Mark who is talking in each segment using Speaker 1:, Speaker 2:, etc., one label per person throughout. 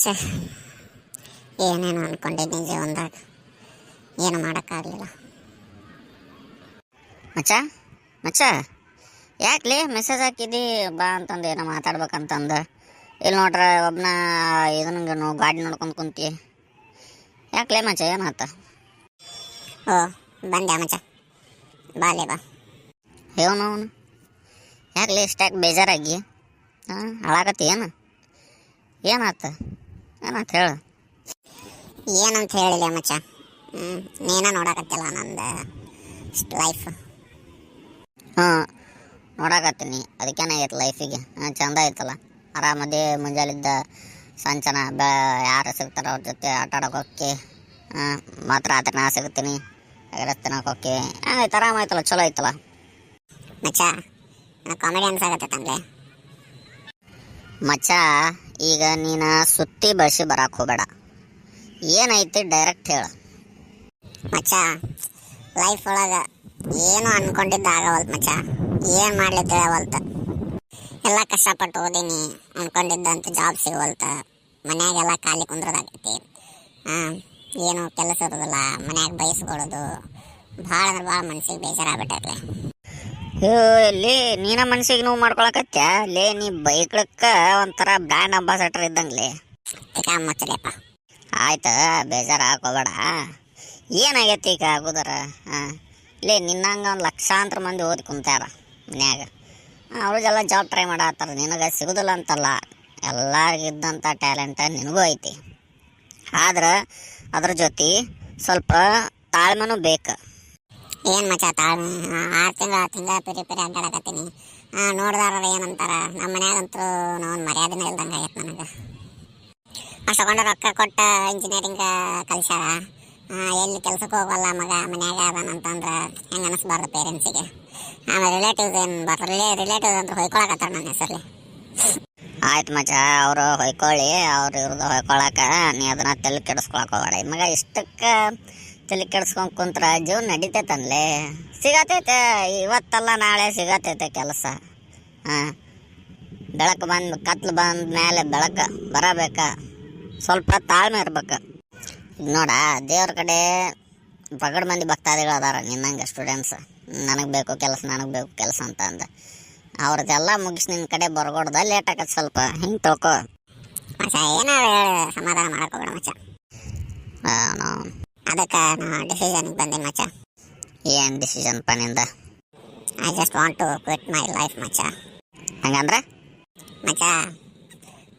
Speaker 1: ಛೇ ಏನೇನು ಅಂದ್ಕೊಂಡಿದ್ದೀನಿ ಜೀವನದಾಗ. ಏನು ಮಾಡೋಕ್ಕಾಗಲಿಲ್ಲ.
Speaker 2: ಮಚ್ಚ ಮಚ್ಚ ಯಾಕ್ಲಿ ಮೆಸೇಜ್ ಹಾಕಿದ್ದಿ? ಬಾ ಅಂತಂದು ಏನೋ ಮಾತಾಡ್ಬೇಕಂತಂದು. ಇಲ್ಲಿ ನೋಡ್ರೆ ಒಬ್ಬನ ಇದನ್ನ ಗಾಡಿ ನೋಡ್ಕೊಂಡು ಕುಂತಿ. ಯಾಕ್ಲೇ ಮಚ್ಚ ಏನಾತ
Speaker 1: ಓ ಬಂದೆ ಮಚ್ಚ. ಬಾಲೆ ಬಾ.
Speaker 2: ಹೇವನು ಅವನು. ಯಾಕ್ಲಿ ಇಷ್ಟಾಗಿ ಬೇಜಾರಾಗಿ? ಹಾಂ ಹಾಳಾಗತ್ತಿ ಏನು? ಏನಾತ ಏನಾತ ಹೇಳು?
Speaker 1: ಏನಂತ ಹೇಳಿಲ್ಲ ಮಚ್ಚ ಹ್ಞೂ ನೀನ ನೋಡಕತ್ತಿಲ್ಲ ನಂದು ಲೈಫ್
Speaker 2: ಹಾಂ ನೋಡಾಕತ್ತೀನಿ. ಅದಕ್ಕೇನಾಗೈತೆ ಲೈಫಿಗೆ ಹಾಂ ಚಂದ ಐತಲ್ಲ. ಆರಾಮದೇ ಮುಂಜಾಲಿದ್ದ ಸಂಚನ ಬ್ಯಾ ಯಾರು ಸಿಗ್ತಾರ ಅವ್ರ ಜೊತೆ ಆಟ ಆಡೋಕೆ ಹೋಗಿ ಹಾಂ ಮಾತ್ರ ರಾತ್ರಿ ನಾ ಸಿಗ್ತೀನಿ ತಿನ್ನೋಕೆ ಹೋಗಿ ಹಂಗೈತೆ ಆರಾಮ ಐತಲ್ಲ ಚಲೋ ಐತಲ್ಲ.
Speaker 1: ಮಚ್ಚ ಕಾಮಿಡಿ ಅನ್ಸಾಗತ್ತೆ ತಂದೆ
Speaker 2: ಮಚ್ಚ ಈಗ ನೀನು ಸುತ್ತಿ ಬಳಸಿ ಬರಕ್ಕೆ ಹೋಗಬೇಡ. ಏನೈತಿ ಡೈರೆಕ್ಟ್ ಹೇಳು.
Speaker 1: ಮಚ್ಚ ಲೈಫ್ ಒಳಗೆ ಏನು ಅನ್ಕೊಂಡಿದ್ದ ಆಗವಲ್ತು ಮಚ್ಚ. ಏನು ಮಾಡ್ಲಿಕ್ಕೆ ತಿಳಿಯವಲ್ತು ಎಲ್ಲ ಕಷ್ಟಪಟ್ಟು ಓದೀನಿ, ಅನ್ಕೊಂಡಿದ್ದಂತ ಜಾಬ್ ಸಿಗವಲ್ತ. ಮನ್ಯಾಗೆಲ್ಲ ಖಾಲಿ ಕುಂದ್ರದಾಗೈತಿ. ಏನು ಕೆಲಸ ಇರೋದಿಲ್ಲ, ಮನ್ಯಾಗ ಬಯಸ್ಕೊಳ್ಳೋದು ಭಾಳ ಅಂದ್ರೆ ಭಾಳ ಮನಸ್ಸಿಗೆ ಬೇಜಾರಾಗ್ಬಿಟ್ಟೈತಿ
Speaker 2: ಲೇ, ನೀನ ಮನ್ಸಿಗೆ ನೋವು ಮಾಡ್ಕೊಳಕತ್ಯ? ಲೇ, ನೀ ಬೈಕ್ಳಕ್ಕ ಒಂಥರ ಬ್ರ್ಯಾಂಡ್ ಅಂಬಾಸಡರ್ ಇದ್ದಂಗ್ಲೇ
Speaker 1: ಆಯ್ತು
Speaker 2: ಆಯ್ತಾ, ಬೇಜಾರು ಹಾಕೋಬೇಡ. ಏನಾಗೈತಿ ಈಗ ಆಗೋದಾರ? ಹಾಂ. ಲೇ, ನಿನ್ನಂಗೆ ಒಂದು ಲಕ್ಷಾಂತರ ಮಂದಿ ಓದಿ ಕುಂತಾರ ಮನ್ಯಾಗ. ಅವ್ರಿಗೆಲ್ಲ ಜಾಬ್ ಟ್ರೈ ಮಾಡತ್ತಾರ ನಿನಗೆ ಸಿಗುದಿಲ್ಲ ಅಂತಲ್ಲ. ಎಲ್ಲರಿಗಿದ್ದಂಥ ಟ್ಯಾಲೆಂಟ್ ನಿನಗೂ ಐತಿ. ಆದ್ರೆ, ಅದ್ರ ಜೊತೆ ಸ್ವಲ್ಪ ತಾಳ್ಮೆನೂ ಬೇಕು.
Speaker 1: ಏನು ಮಚ್ಚ ತಾಳ್ಮೆ ಆರು ತಿಂಗಳು, ಆರು ತಿಂಗಳ ಪಿರಿ ಪಿರಿ ಅಡ್ಡಾಡಕತ್ತೀನಿ ನೋಡ್ದಾರ ಏನಂತಾರ? ನಮ್ಮ ಮನ್ಯಾಗಂತೂ ನಾವು ಮರ್ಯಾದೆನೇ ಇಲ್ದಂಗೆ ಆಗೈತೆ ನನಗೆ. ಅಷ್ಟೊಂದು ರೊಕ್ಕ ಕೊಟ್ಟು ಇಂಜಿನಿಯರಿಂಗ್ ಕಲಿಸ್ಯಾರ. ಎಲ್ಲಿ ಕೆಲ್ಸಕ್ಕೆ ಹೋಗಲ್ಲ ಮಗ? ಮನ್ಯಾಗ ಅದಾನಂತಂದ್ರೆ ಹೆಂಗೆ ಅನಿಸ್ಬಾರ್ದು ಪೇರೆಂಟ್ಸಿಗೆ ಆಮೇಲೆ ರಿಲೇಟಿವ್ಸ್ ಏನು ಬರ್ತಾರೆ ರಿಲೇಟಿವ್ಸ್ ಅಂತ ಹೊಯ್ಕೊಳಕತ್ತಾರ ನನ್ನ ಹೆಸರಲ್ಲಿ
Speaker 2: ಆಯ್ತು ಮಚ್ಚ, ಅವರು ಹೊಯ್ಕೊಳ್ಳಿ. ಅವ್ರು ಇವ್ರದ್ದು ಹೊಯ್ಕೊಳಕ ನೀ ಅದನ್ನ ತಲೆ ಕೆಡಿಸ್ಕೊಳಕ್ ಹೋಗಬೇಡ. ಮಗ ಇಷ್ಟಕ್ಕೆ ತಲೆ ಕೆಡ್ಸ್ಕೊಂಡ್ ಕುಂತ್ರ ಜೀವನ ನಡೀತೈತನ್ಲೇ? ಸಿಗತೈತೆ, ಇವತ್ತಲ್ಲ ನಾಳೆ ಸಿಗತೈತೆ ಕೆಲಸ. ಹಾಂ, ಬೆಳಕು ಬಂದು, ಕತ್ಲು ಬಂದ ಮೇಲೆ ಬೆಳಕು ಬರಬೇಕ. ಸ್ವಲ್ಪ ತಾಳ್ಮೆ ಇರ್ಬೇಕು. ನೋಡ, ದೇವ್ರ ಕಡೆ ಬಗಡ್ ಮಂದಿ ಭಕ್ತಾದಿಗಳು ಅದಾರ, ನಿನ್ನಂಗೆ ಸ್ಟೂಡೆಂಟ್ಸ್ ನನಗೆ ಬೇಕು ಕೆಲಸ, ನನಗೆ ಬೇಕು ಕೆಲಸ ಅಂತ ಅಂದ. ಅವ್ರದ್ದೆಲ್ಲ ಮುಗಿಸಿ ನಿನ್ನ ಕಡೆ ಬರ್ಗೊಡ್ದ ಲೇಟ್ ಆಗತ್ತೆ ಸ್ವಲ್ಪ. ಹಿಂಗೆ ತಿಳ್ಕೊ.
Speaker 1: ಮಚ್ಚ ಹೇಳಿ, ಸಮಾಧಾನ ಮಾಡ್ಕೊಬೇಡ ಮಚ್ಚ. ಅದಕ್ಕೆ ನಾ ಡಿಸಿಷನ್ಗೆ ಬಂದೆ ಮಚ್ಚ.
Speaker 2: ಏನು decision ಪನಿಂದ
Speaker 1: I just want to quit my life ಮಚ್ಚ.
Speaker 2: ಹಂಗಂದ್ರೆ?
Speaker 1: ಮಚ್ಚ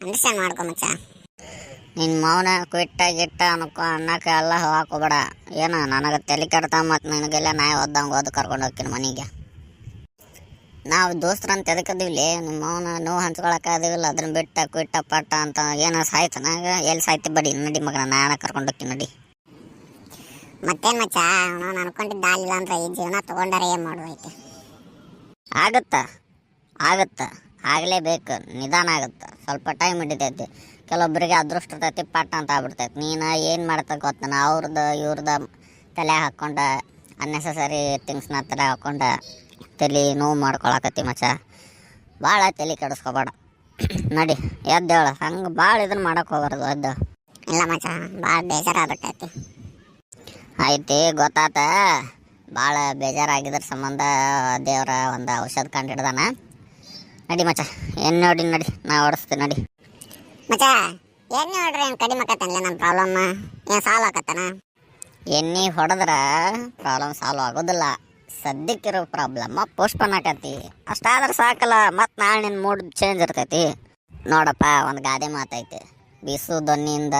Speaker 1: ಅಂಡರ್ಸ್ಟ್ಯಾಂಡ್ ಮಾಡ್ಕೊ ಮಚ್ಚ.
Speaker 2: ನಿನ್ನ ಮೌನ ಕ್ವಿಟ್ಟ ಗಿಟ್ಟ ಅನ್ಕೊ ಅನ್ನಕ್ಕೆ ಎಲ್ಲ ಹಾಕೋಬೇಡ ಏನು ನನಗೆ ತಲೆ ಕೆಡ್ತ ಮತ್ತು ನಿನಗೆಲ್ಲ ನಾ ಓದ್ದಂಗೆ ಓದ್ ಕರ್ಕೊಂಡು ಹೋಗ್ತೀನಿ ಮನೆಗೆ. ನಾವು ದೋಸ್ತರಂತ ಎದಕ್ಕದೀವಿ ನಿಮ್ಮ ಮೌನ ನೋವು ಹಂಚ್ಕೊಳಕ್ಕೆ ಅದಿವಿಲ್ಲ ಅದನ್ನ ಬಿಟ್ಟ ಕ್ವಿಟ್ಟ ಪಟ್ಟ ಅಂತ ಏನೋ ನನಗೆ ಎಲ್ಲಿ ಸಾಯ್ತಿ ಬಡಿ ನಡಿ ಮಗನ ನಾಳೆ ಕರ್ಕೊಂಡು ಹೋಗ್ತೀನಿ ನಡಿ.
Speaker 1: ಮತ್ತೇನು ಮಚ್ಚ? ನಾನು ಅನ್ಕೊಂಡಿದ್ದ ಆಗಿಲ್ಲ ಅಂದ್ರೆ ಈ ಜೀವನ ತಗೊಂಡಾರೆ ಏನು ಮಾಡೋದೈತೆ
Speaker 2: ಆಗತ್ತ? ಆಗತ್ತ? ಆಗಲೇಬೇಕು. ನಿಧಾನ ಆಗುತ್ತೆ? ಸ್ವಲ್ಪ ಟೈಮ್ ಹಿಡಿತೈತಿ. ಕೆಲವೊಬ್ಬರಿಗೆ ಅದೃಷ್ಟ ಇರ್ತೈತಿ ಪಟ್ಟ ಅಂತ ಆಗ್ಬಿಡ್ತೈತಿ. ನೀನು ಏನು ಮಾಡ್ತಾ ಗೊತ್ತಾನ ಅವ್ರದ್ದು ಇವ್ರದ್ದು ತಲೆ ಹಾಕ್ಕೊಂಡು ಅನ್ನೆಸಸರಿ ಥಿಂಗ್ಸ್ನ ತಲೆ ಹಾಕ್ಕೊಂಡು ತಲೆ ನೋವು ಮಾಡ್ಕೊಳಕತ್ತಿ ಮಚ್ಚ. ಭಾಳ ತಲೆ ಕೆಡಿಸ್ಕೊಬೇಡ. ನಡಿ ಎದ್ದೇಳು. ಹಂಗೆ ಭಾಳ ಇದನ್ನ ಮಾಡೋಕ್ಕೆ ಹೋಗ್ಬಾರ್ದು ಎದ್ದು
Speaker 1: ಇಲ್ಲ ಮಚ್ಚ ಭಾಳ ಬೇಜಾರಾಗ್ಬಿಟ್ಟೈತಿ
Speaker 2: ಐತಿ ಗೊತ್ತಾತ. ಭಾಳ ಬೇಜಾರಾಗಿದ್ರ ಸಂಬಂಧ ದೇವರ ಒಂದು ಔಷಧ ಕಂಡು ಹಿಡ್ದಾನ. ನಡಿ ಮಚ್ಚ ಏನು ನೋಡಿ ನಡಿ ನಾ ಓಡಿಸ್ತೀನಿ ನಡಿ.
Speaker 1: ಮಚ್ಚ ಎಣ್ಣೆ ಹೊಡ್ರಿ ಏನು ಕಡಿಮೆ ಆಕತ್ತಲ್ಲ ನನ್ನ ಪ್ರಾಬ್ಲಮ್ ಏನು ಸಾಲ್ವ್ ಆಕತ್ತಾನ?
Speaker 2: ಎಣ್ಣೆ ಹೊಡೆದ್ರೆ ಪ್ರಾಬ್ಲಮ್ ಸಾಲ್ವ್ ಆಗೋದಿಲ್ಲ. ಸದ್ಯಕ್ಕಿರೋ ಪ್ರಾಬ್ಲಮ್ ಪೋಸ್ಟ್ಪೋನ್ ಆಕತಿ ಅಷ್ಟಾದ್ರೆ ಸಾಕಲ್ಲ ಮತ್ತು ನಾಳೆ ನಿನ್ನ ಮೂಡ್ ಚೇಂಜ್ ಇರ್ತೈತಿ. ನೋಡಪ್ಪ ಒಂದು ಗಾದೆ ಮಾತೈತಿ. ಬಿಸು ದೊನ್ನಿಯಿಂದ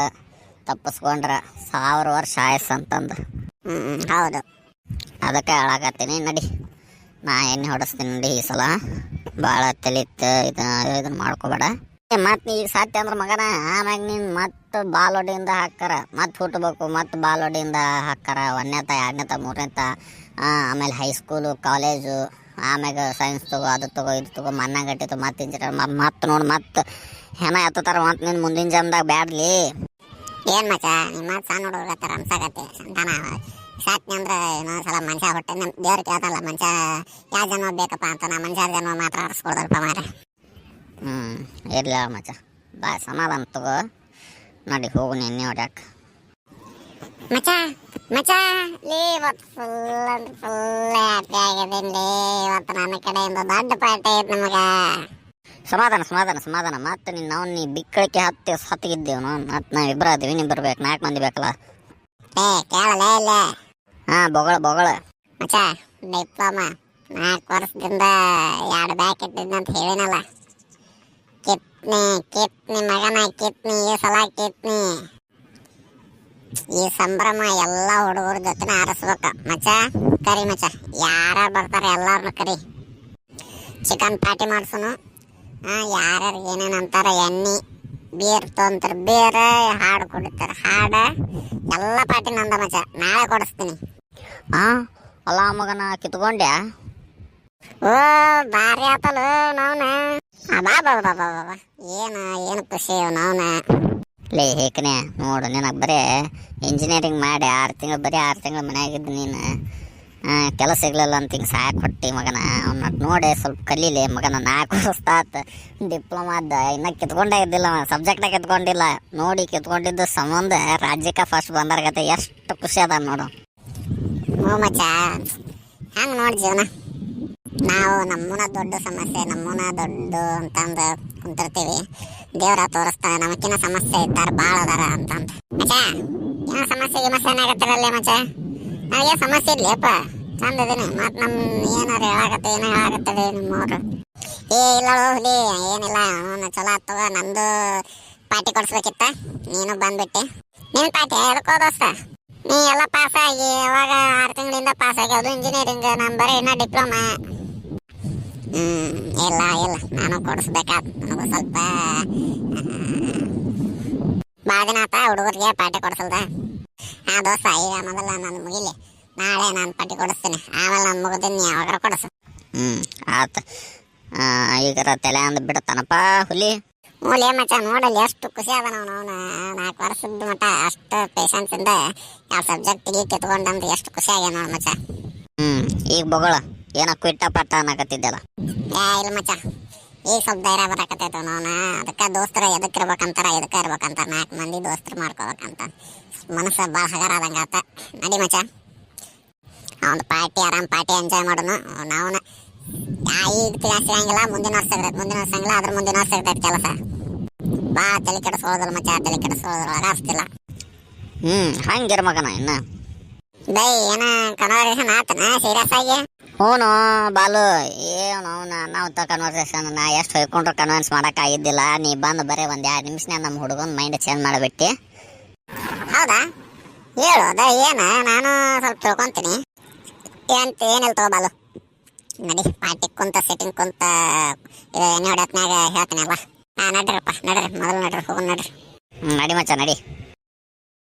Speaker 2: ತಪ್ಪಿಸ್ಕೊಂಡ್ರ ಸಾವಿರ ವರ್ಷ ಆಯಸ್ ಅಂತಂದು.
Speaker 1: ಹೌದು.
Speaker 2: ಅದಕ್ಕೆ ಹೇಳಾಕತ್ತೀನಿ, ನಡಿ. ನಾ ಎಣ್ಣೆ ಹೊಡಿಸ್ತೀನಿ ನಡಿ ಈ ಸಲ. ಭಾಳ ತಲಿತ್ ಇದನ್ನ ಇದನ್ನ ಮಾಡ್ಕೋಬೇಡ. ಮತ್ತು ಈಗ ಸಾಧ್ಯ ಅಂದ್ರೆ ಮಗನ, ಆಮ್ಯಾಗ ನೀನು ಮತ್ತೆ ಬಾಲೊಡಿಯಿಂದ ಹಾಕ್ಕಾರ. ಮತ್ತೆ ಹುಟ್ಟಬೇಕು ಮತ್ತೆ ಬಾಲೊಡಿಯಿಂದ ಹಾಕ್ಕಾರ. ಒಂದನೇತ ಎರಡನೇತ ಮೂರನೇತ ಆಮೇಲೆ ಹೈಸ್ಕೂಲು ಕಾಲೇಜು ಆಮ್ಯಾಗ ಸೈನ್ಸ್ ತಗೋ, ಅದು ತಗೋ, ಇದು ತಗೋ ಮನ್ನ ಗಟ್ಟಿತ್ತು ಮತ್ತೆ ಇಂಜಿನಿಯರ್ ಮತ್ತೆ ನೋಡಿ ಮತ್ತೆ ಹೆಣ ಎತ್ತಾರ ಮತ್ತೆ ನಿನ್ನ ಮುಂದಿನ ಜನ್ದಾಗ ಬ್ಯಾಡ್ಲಿ.
Speaker 1: ಏನು ಮಚ್ಚ ನಿಮ್ಮ ಮಾತು ಸಣ್ಣ ಹುಡುಗರ ಥರ ಅನ್ಸಾಕತ್ತೆ ಸಂತಾನ ಸಾತ್ನಿ ಅಂದ್ರೆ ಇನ್ನೊಂದು ಸಲ ಮನುಷ್ಯ ಹೊಟ್ಟೆ ನಮ್ಮ ದೇವ್ರು ಕೇಳ್ತಲ್ಲ ಮನುಷ್ಯ ಯಾವ ಜನ್ಮ ಬೇಕಪ್ಪ ಅಂತ ನಾ ಮನುಷ್ಯ ಜನ್ಮ ಮಾತ್ರ ಆರಿಸ್ಕೊಡ್ದಲ್ಪ ಮಾರ
Speaker 2: ಹ್ಞೂ ಇರಲಿ ಮಚ್ಚ. ಬಾ ಸಮಾಧಾನ ತಗೋ. ನೋಡಿ ಹೋಗು ನಿನ್ನೆ ಹೊಡ್ಯಾಕ.
Speaker 1: ಮಚ ಮಚ ಲೇ ಇವತ್ತು ಫುಲ್ ಫುಲ್ ಹ್ಯಾಪಿ ಆಗಿದ್ದೀನಿ ಲೇ ಇವತ್ತು ನನ್ನ ಕಡೆಯಿಂದ ದೊಡ್ಡ ಪಾರ್ಟಿ ಐತೆ ನಮಗ.
Speaker 2: ಸಮಾಧಾನ ಸಮಾಧಾನ ಸಮಾಧಾನ. ಮತ್ತೆ ನಿನ್ನ ನಾವು ನೀ ಬಿಕ್ಕಳಿಕೆ ಹತ್ತಿ ಹತ್ತಿಗಿದ್ದೇವು ನಾವು. ಮತ್ತೆ ನಾವು ಇಬ್ಬರು ಅದೀವಿ ನೀ ಬರ್ಬೇಕು. ನಾಲ್ಕು ಮಂದಿ ಬೇಕಲ್ಲ?
Speaker 1: ಏ ಕೇಳಲೇ ಇಲ್ಲ.
Speaker 2: ಹಾಂ ಬೊಗಳ ಬೊಗಳ.
Speaker 1: ಮಚ ಡಿಪ್ಲೊಮ ನಾಲ್ಕು ವರ್ಷದಿಂದ ಎರಡು ಬ್ಯಾಕ್ ಇಟ್ಟಿದ್ದೆ ಅಂತ ಹೇಳಿನಲ್ಲ. ಕಿತ್ನಿ ಕಿತ್ನಿ ಮಗನ ಕಿತ್ನಿ ಈ ಸಲ ಕಿತ್ನಿ ಈ ಸಂಭ್ರಮ ಎಲ್ಲ ಹುಡುಗರ ಜೊತೆ ಆರಿಸ್ಬೇಕು. ಮಚ್ಚ ಕರಿ ಮಚ್ಚ. ಯಾರು ಬರ್ತಾರೆ ಎಲ್ಲಾರನ್ನು ಕರಿ. Chicken party ಮಾಡ್ಸುನು. ಯಾರ್ಯಾರು ಏನೇನು ಅಂತಾರ ಎಣ್ಣೆ ಬೀರ್ ತೊಂತಾರೆ ಬೀರ್ ಹಾಡು ಕುಡಿತಾರೆ. ಹಾಡು ಎಲ್ಲ ಪಾಟಿ ನಂದ ಮಜ. ನಾಳೆ ಕೊಡಿಸ್ತೀನಿ.
Speaker 2: ಹಾಂ ಅಲ್ಲ ಮಗನ ಕಿತ್ಕೊಂಡ್ಯಾ?
Speaker 1: ಓ ಭಾರಿ ಆತಲ್ಲ ನಾವ್ನ. ಆ, ಬಾ ಬಾ ಬಾ ಬಾ ಬಾ ಏನು ಏನು ಖುಷಿ ನಾವ್ನ.
Speaker 2: ಲೇ ಹೇಕನೆ ನೋಡು ನಿನಗೆ ಬರೀ ಇಂಜಿನಿಯರಿಂಗ್ ಮಾಡಿ ಆರು ತಿಂಗಳು ಬರೀ ಆರು ತಿಂಗಳು ಮನ್ಯಾಗಿದ್ದು ನೀನು. ಆ, ಕೆಲಸ ಸಿಗ್ಲಿಲ್ಲ ಅಂತ ಹಿಂಗೆ ಸಾಕು ಕೊಟ್ಟಿ ಮಗನ. ಅವನ ನೋಡಿ ಸ್ವಲ್ಪ ಕಲೀಲಿ. ಮಗನ ನಾಲ್ಕು ವರ್ಷ ಆತು. ಡಿಪ್ಲೊಮಾದ ಇನ್ನ ಕಿತ್ಕೊಂಡೇ ಇದ್ದಿಲ್ಲ ಸಬ್ಜೆಕ್ಟಾಗ ಕಿತ್ಕೊಂಡಿಲ್ಲ. ನೋಡಿ ಕಿತ್ಕೊಂಡಿದ್ದು ಸಂಬಂಧ ರಾಜ್ಯಕ್ಕೆ ಫಸ್ಟ್ ಬಂದಾರ್ಗತ್ತೆ ಎಷ್ಟು ಖುಷಿ ಅದ ನೋಡು.
Speaker 1: ಹ್ಞೂ ಮಚ್ಚ. ಹಂಗೆ ನೋಡಿ ಜೀವನ. ನಾವು ನಮ್ಮನ ದೊಡ್ಡ ಸಮಸ್ಯೆ, ನಮ್ಮನ ದೊಡ್ಡ ಅಂತಂದು ಕುಂತಿರ್ತೀವಿ. ದೇವ್ರ ತೋರಿಸ್ತಾ ನಮಕಿನ ಸಮಸ್ಯೆ ಇದ್ದಾರೆ ಭಾಳ ಅದಾರ ಅಂತಂದು. ಮಚ್ಚ, ಏನೋ ಸಮಸ್ಯೆ, ಗಿಮಸ್ಯೆ ಏನಾಗತ್ತಿರಲ್ಲ ಮಚ್ಚ? ನನಗೆ ಸಮಸ್ಯೆ ಇರ್ಲಿಯಪ್ಪ ಚಂದ ಮತ್ತೆ ನಮ್ ನಮ್ಮ ಏನಾರು ಏನ ಏನೋ ಹೇಳಾಕತ್ತದೆ ನಿಮ್ಮವ್ರು ಏ ಇಲ್ಲ ಹುಲಿ ಏನಿಲ್ಲ, ಅವನು ಚಲೋ ಆತ್ ತಗೋ. ನಂದು ಪಾರ್ಟಿ ಕೊಡಿಸ್ಬೇಕಿತ್ತ. ನೀನು ಬಂದ್ಬಿಟ್ಟೆ. ನಿನ್ನ ಪಾರ್ಟಿ ಎದಕ್ಕೋ ದೋಸ್ತ? ನೀ ಎಲ್ಲ ಪಾಸ್ ಆಗಿ, ಅವಾಗ ಆರು ತಿಂಗಳಿಂದ ಪಾಸ್ ಆಗಿ, ಅದು ಇಂಜಿನಿಯರಿಂಗ್ ನಾನು ಬರೀ ಇನ್ನ ಡಿಪ್ಲೊಮಾ ಹ್ಮ್, ಇಲ್ಲ ಇಲ್ಲ. ನಾನು ಕೊಡಿಸ್ಬೇಕಾದ ನನಗೂ ಸ್ವಲ್ಪ ಭಾಳ ಹುಡುಗರಿಗೆ ಪಾರ್ಟಿ ಕೊಡಿಸಲ್ದ? ಹಾ ದೋಸ್ತ ಈಗ ಮೊದಲ ನಾನು ಮುಗಿಲಿ. ನಾಳೆ ನಾನು ಪಟ್ಟಿ ಕೊಡಿಸ್ತೀನಿ. ಆಮೇಲೆ ನಾನು ಮುಗಿದೀನಿ ಯಾವಾಗ ಕೊಡಿಸು.
Speaker 2: ಹ್ಞೂ ಆತ. ಈಗ ತಲೆ ಅಂದ್ ಬಿಡತ್ತಾನಪ್ಪ ಹುಲಿ.
Speaker 1: ಮೂಲೆ ಮಚ್ಚ ನೋಡಲ್ಲಿ ಎಷ್ಟು ಖುಷಿ ಅದ ನಾವು ಅವನ. ನಾಲ್ಕು ವರ್ಷದ ಮಟ್ಟ ಅಷ್ಟು ಪೇಷನ್ಸ್ ಇಂದ ಯಾವ ಸಬ್ಜೆಕ್ಟಿಗೆ ಕಿತ್ಕೊಂಡಂದ್ರೆ ಎಷ್ಟು ಖುಷಿ ಆಗ್ಯಾನ ನೋಡು ಮಚ್ಚ.
Speaker 2: ಹ್ಞೂ ಈಗ ಬೊಗಳ. ಏನೋ ಕ್ವಿಟ್ಟ ಪಟ್ಟ ಅನ್ನಕತ್ತಿದ್ದಲ್ಲ.
Speaker 1: ಏ ಇಲ್ಲ ಮಚ್ಚ. ಈಗ ಸ್ವಲ್ಪ ಧೈರ್ಯ ಬರಕತ್ತೈತೆ ನೋನ ಅದಕ್ಕೆ ದೋಸ್ತರ ಎದಕ್ಕೆ ಇರ್ಬೇಕಂತಾರ ಎದಕ್ಕೆ ಇರ್ಬೇಕಂತಾರ ನಾಲ್ಕು ಮಂದಿ ದೋಸ್ತರು ಮಾಡ್ಕೋಬೇಕಂತ. ಮನಸ್ಸು ಭಾಳ ಹಗರ ಆದಂಗೆ ಆತ. ನಡಿ ಮಚ ಒಂದು ಪಾರ್ಟಿ ಆರಾಮ್ ಪಾರ್ಟಿ ಎಂಜಾಯ್ ಮಾಡೋಣ ನಾವು ಈಗ ತಿಳಾಸ್ ಸಿಗಂಗಿಲ್ಲ ಮುಂದಿನ ವರ್ಷ ಇರ್ತೈತೆ ಮುಂದಿನ ವರ್ಷ ಹಂಗಿಲ್ಲ ಅದ್ರ ಮುಂದಿನ ವರ್ಷ ಇರ್ತೈತೆ ಕೆಲಸ. ಬಾ ತಲೆ ಕೆಡಿಸ್ಕೊಳ್ಳೋದಿಲ್ಲ ಮಚ್ಚ ತಲೆ ಕೆಡಿಸ್ಕೊಳ್ಳೋದ್ರೊಳಗೆ ಅಷ್ಟಿಲ್ಲ.
Speaker 2: ಹ್ಞೂ ಹಂಗಿರ ಮಗನ ಇನ್ನು.
Speaker 1: ಬೈ ಏನ ಕನ್ವರ್ಸೇಷನ್ ಆತನ ಸೀರಿಯಸ್ ಆಗಿ?
Speaker 2: ಹ್ಞೂ ಬಾಲು. ಏನು ನಾವು ತ ಕನ್ವರ್ಸೇಷನ್ ನಾ ಎಷ್ಟು ಹೊಯ್ಕೊಂಡ್ರು ಕನ್ವಿನ್ಸ್ ಮಾಡೋಕ್ಕಾಗಿದ್ದಿಲ್ಲ. ನೀ ಬಂದು ಬರೀ ಒಂದು ಎರಡು ನಿಮಿಷ ನಮ್ಮ ಹುಡುಗನ ಮೈಂಡ್ ಚೇಂಜ್ ಮಾಡಿಬಿಟ್ಟು.
Speaker 1: ಹೌದಾ? ಹೇಳು, ಅದ ಏನ? ನಾನು ಸ್ವಲ್ಪ ತಿಳ್ಕೊಂತೀನಿ. ಅಂತ ಏನಿಲ್ಲ ತಗೋಬಾಲು ನಡಿ ಪಾರ್ಟಿ ಕುಂತ ಸೆಟ್ಟಿಂಗ್ ಕುಂತ ಎಣ್ಣೆ ಹೊಡೆಯತ್ನಾಗ ಹೇಳ್ತೀನಿ ಅಲ್ವಾ? ನಡ್ರಪ್ಪ ನಡ್ರಿ ಮೊದಲು ನಡ್ರಿ ಹೋಗೋಣ ನಡ್ರಿ.
Speaker 2: ನಡಿ ಮಚ್ಚ, ನಡಿ.